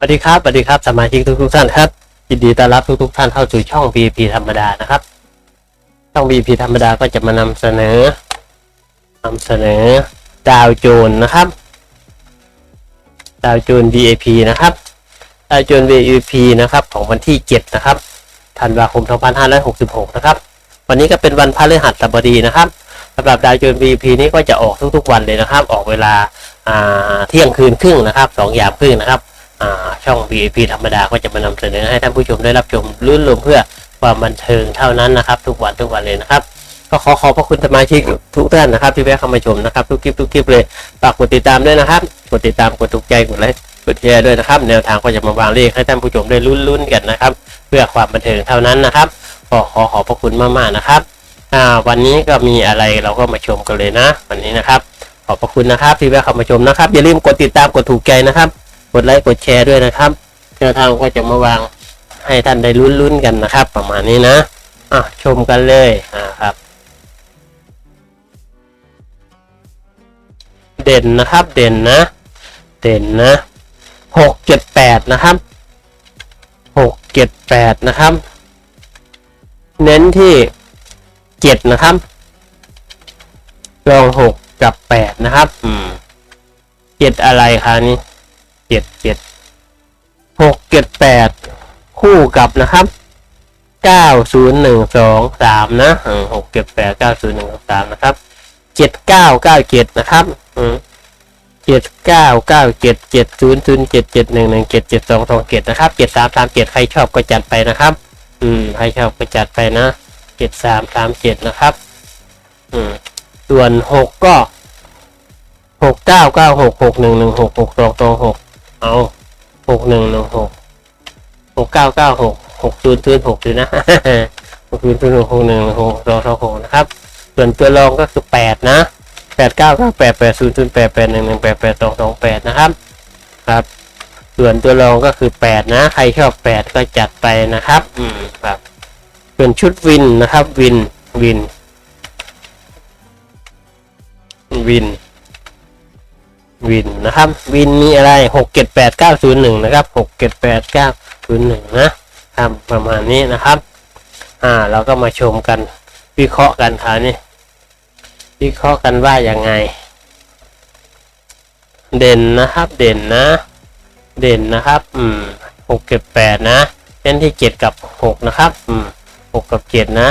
สวัสดีครับสวัสดีครับสมาชิกทุกทุกท่านครับยินดีต้อนรับทุกทุกท่านเข้าสู่ช่อง VP ธรรมดานะครับ ช่อง VP ธรรมดาก็จะมานำเสนอนำเสนอดาวโจนส์นะครับดาวโจนส์ VIP นะครับดาวโจนส์ VIP นะครับของวันที่ 7 นะครับธันวาคม 2566 นะครับ วันนี้ก็เป็นวันพฤหัสบดีนะครับสำหรับดาวโจนส์ VIP นี้ก็จะออกทุกๆวันเลยนะครับ ออกเวลาเที่ยงคืนครึ่งนะครับสองยามครึ่งนะครับ ช่อง VIP ธรรมดาก็จะมานำเสนอให้ท่านผู้ชมได้รับชมลื่นลมเพื่อความบันเทิงเท่านั้นนะครับ ทุกวันทุกวันเลยนะครับ ก็ขอขอบพระคุณสมาชิกทุกท่านนะครับ ที่แวะเข้ามาชมนะครับ ทุกคลิปทุกคลิปเลยฝากกดติดตามด้วยนะครับ กดติดตามกดถูกใจกดไลค์กดแชร์ด้วยนะครับ แนวทางก็จะมาวางเลขให้ท่านผู้ชมได้ลุ้นๆกันนะครับ เพื่อความบันเทิงเท่านั้นนะครับก็ขอขอบพระคุณมากๆนะครับวันนี้ก็มีอะไรเราก็มาชมกันเลยนะ วันนี้นะครับ ขอบพระคุณนะครับที่แวะเข้ามาชมนะครับ อย่าลืมกดติดตามกดถูกใจนะครับ กดไลค์กดแชร์ด้วยนะครับแนวทางก็จะมาวางให้ท่านได้ลุ้นๆกันนะครับ ประมาณนี้นะอะชมกันเลยอ่าครับ เด่นนะครับเด่นนะ เด่นนะหกเจ็ดแปดนะครับหกเจ็ดแปดนะครับ เน้นที่เจ็ดนะครับรองหกกับแปดนะครับ อืมเจ็ดอะไรคะนี่ เจ็ดเจ็ดหกเจ็ดแปดคู่กับนะครับเก้าศูนย์หนึ่งสองสามนะหกเจ็ดแปดเก้าศูนย์หนึ่งสามนะครับเจ็ดเก้าเก้าเจ็ดนะครับอืมเจ็ดเก้าเก้าเจ็ดเจ็ดศูนย์ศูนย์เจ็ดเจ็ดหนึ่งหนึ่งเจ็ดเจ็ดสองสองเจ็ดนะครับเจ็ดสามสามเจ็ดใครชอบก็จัดไปนะครับ อืมใครชอบก็จัดไปนะเจ็ดสามสามเจ็ดนะครับ อืมส่วนหกก็หกเก้าเก้าหกหกหนึ่งหนึ่งหกหกสองสองหก เอาหกหนึ่งหนึ่งหกหกเก้าเก้าหกหกศูนย์ศูนย์หกดูนะหกศูนย์ศูนย์หกหกหนึ่งหกสองสองหกนะครับ ส่วนตัวรองก็คือแปดนะแปดเก้าเก้าแปดแปดศูนย์ศูนย์แปดแปดหนึ่งหนึ่งแปดแปดสองสองแปดนะครับครับ ส่วนตัวรองก็คือแปดนะ ใครชอบแปดก็จัดไปนะครับ อืมครับส่วนชุดวินนะครับ วินวินวิน วินนะครับ วินมีอะไรหกเจ็ดแปดเก้าศูนย์หนึ่งนะครับหกเจ็ดแปดเก้าศูนย์หนึ่งนะครับประมาณนี้นะครับอ่าเราก็มาชมกันวิเคราะห์กันค่ะนี่วิเคราะห์กันว่าอยังไง เด่นนะครับ เด่นนะ เด่นนะครับ อืมหกเจ็ดแปดนะเน้นที่เจ็ดกับหกนะครับ อืมหกกับเจ็ดนะ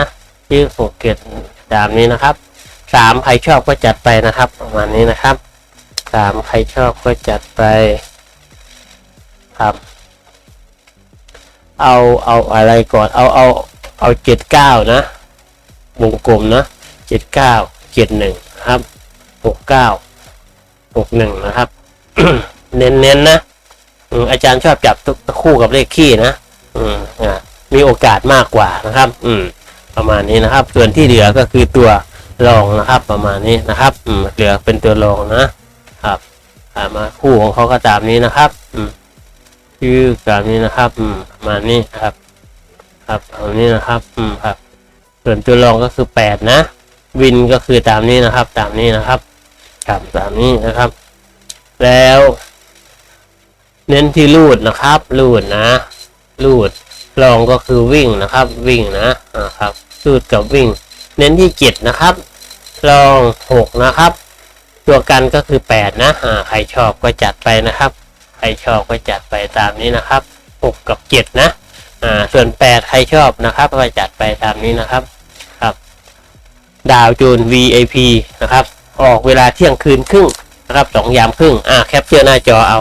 ที่หกเจ็ดตามนี้นะครับสามใครชอบก็จัดไปนะครับ ประมาณนี้นะครับ สามใครชอบก็จัดไปครับ เอาเอาอะไรก่อน เอาเอาเอาเจ็ดเก้านะวงกลมนะเจ็ดเก้าเจ็ดหนึ่งครับหกเก้าหกหนึ่งนะครับ เน้นเน้นนะอาจารย์ชอบจับคู่กับเลขขี้นะอืมอ่ามีโอกาสมากกว่านะครับ อืม ประมาณนี้นะครับ ส่วนที่เหลือก็คือตัวรองนะครับ ประมาณนี้นะครับ อืม เหลือเป็นตัวรองนะ ครับามาคู่ของเขาก็ตามนี้นะครับ อืมชื่อตามนี้นะครับ อืมมานี้ครับ ครับตานี้นะครับ อืมครับ ส่วนตัวรองก็คือแปดนะ วินก็คือตามนี้นะครับ ตามนี้นะครับครับตามนี้นะครับ แล้ว เน้นที่รูดนะครับรูดนะรูดรองก็คือวิ่งนะครับ วิ่งนะครับสูตรกับวิ่ง เน้นที่เจ็ดนะครับ ลองหกนะครับ ตัวกันก็คือแปดนะอ่าใครชอบก็จัดไปนะครับ ใครชอบก็จัดไปตามนี้นะครับหกกับเจ็ดนะอ่าส่วนแปดใครชอบนะครับก็จัดไปตามนี้นะครับครับ ดาวจูน VIP นะครับ ออกเวลาเที่ยงคืนครึ่งนะครับสองยามครึ่งอ่าแคปเจอร์หน้าจอเอา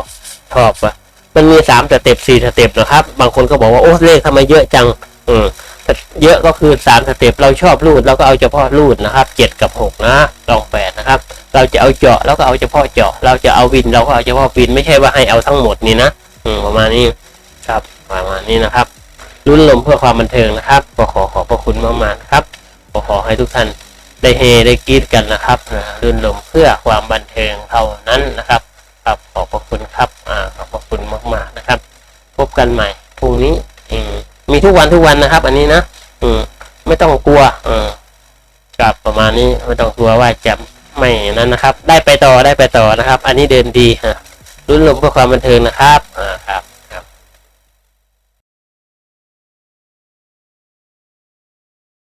ชอบปะมันมีสามสเต็ปสี่สเต็ปนะครับ บางคนก็บอกว่า โอ้เลขทำไมเยอะจัง อืมเยอะก็คือสามสเต็ปเราชอบรูดเราก็เอาเฉพาะรูดนะครับเจ็ดกับหกนะลองแปดนะครับ เราจะเอาเจาะเราก็เอาเฉพาะเจาะ เราจะเอาวินเราก็เอาเฉพาะวินไม่ใช่ว่าให้เอาทั้งหมดนี่นะอประมาณนี้ครับประมาณนี้นะครับรุ่นลมเพื่อความบันเทิงนะครับก็ขอขอบพระคุณมากๆครับก็ขอให้ทุกท่านได้เฮได้กรีดกันนะครับรุ่นลมเพื่อความบันเทิงเท่านั้นนะครับ ครับขอบพระคุณครับอ่าขอบพระคุณมากๆนะครับ พบกันใหม่พรุ่งนี้อืมมีทุกวันทุกวันนะครับ อันนี้นะอืมไม่ต้องกลัวอืมกับประมาณนี้ไม่ต้องกลัวว่าจะ ไม่นั้นนะครับ ได้ไปต่อได้ไปต่อนะครับ อันนี้เดินดีฮะรุ่นลมเพื่อความบันเทิงนะครับ